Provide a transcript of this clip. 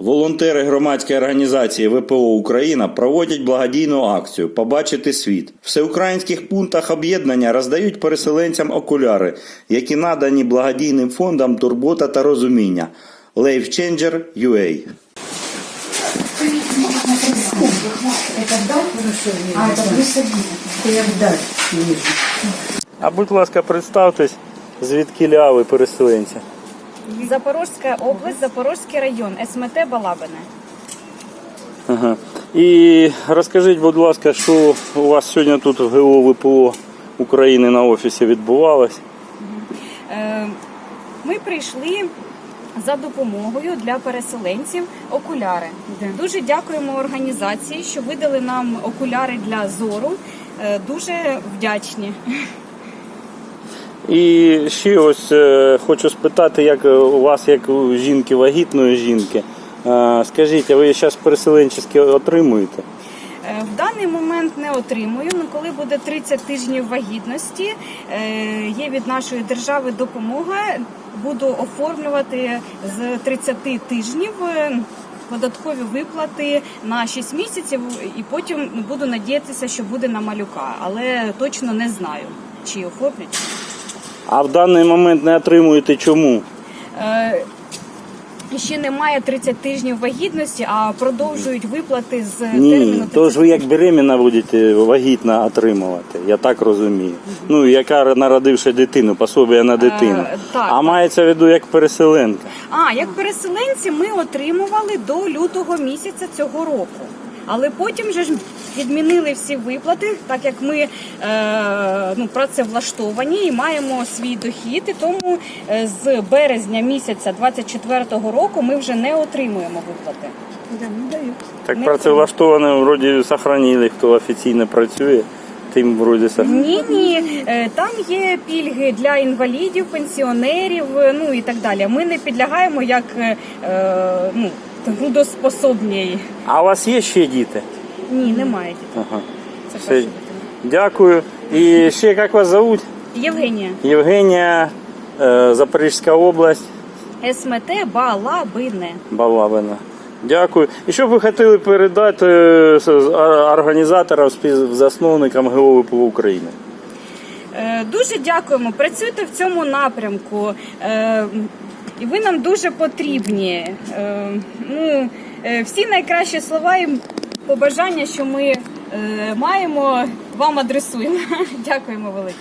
Волонтери громадської організації ВПО Україна проводять благодійну акцію Побачити світ. В всеукраїнських пунктах об'єднання роздають переселенцям окуляри, які надані благодійним фондам Турбота та розуміння. Changer UA. А будь ласка, представтесь, звідки ляви переселенці. Запорожська область, Запорозький район, СМТ Балабине. Ага. І розкажіть, будь ласка, що у вас сьогодні тут в ГО ВПО України на офісі відбувалось? Е, Ми прийшли за допомогою для переселенців окуляри. Дуже дякуємо організації, що видали нам окуляри для зору. Е, Дуже вдячні. І ще ось е, хочу спитати, як у вас, як у жінки, вагітної жінки. Е, скажіть, а ви зараз переселенчески отримуєте? Е, В даний момент не отримую. Ну, коли буде 30 тижнів вагітності, є від нашої держави допомога. Буду оформлювати з 30 тижнів податкові виплати на 6 місяців, і потім буду надіятися, що буде на малюка, але точно не знаю, чи оформлять. А в даний момент не отримуєте чому? Е, Ще немає 30 тижнів вагітності, а продовжують виплати з Ні, терміну то ж ви як беременна будете вагітна отримувати, я так розумію. Ну, яка народивши дитину, пособія на дитину. Е, так, а так. мається в виду як переселенка. А, як переселенці ми отримували до лютого місяця цього року. Але потім же ж відмінили всі виплати, так як ми е, ну, працевлаштовані і маємо свій дохід, і тому е, з березня місяця 24-го року ми вже не отримуємо виплати. Да, не дают. Так Не працевлаштоване вроді сохранили, хто офіційно працює, тим вроді. Ні, ні, е, там є пільги для інвалідів, пенсіонерів, ну і так далі. Ми не підлягаємо як е, ну, трудоспособні. А у вас є ще діти? Ні, немає дітей. Ага. Це Все. Дякую. І ще як вас зовуть? Євгенія, Євгенія, е, Запорізька область, СМТ Балабине. Балабина. Дякую. І що б ви хотіли передати е, з- з- а- організаторам, співзасновникам ГО ВПО України? Е, Дуже дякуємо. Працюйте в цьому напрямку. Е, І ви нам дуже потрібні. Е, Ну, е, всі найкращі слова і побажання, що ми е, маємо, вам адресуємо. Дякуємо велике.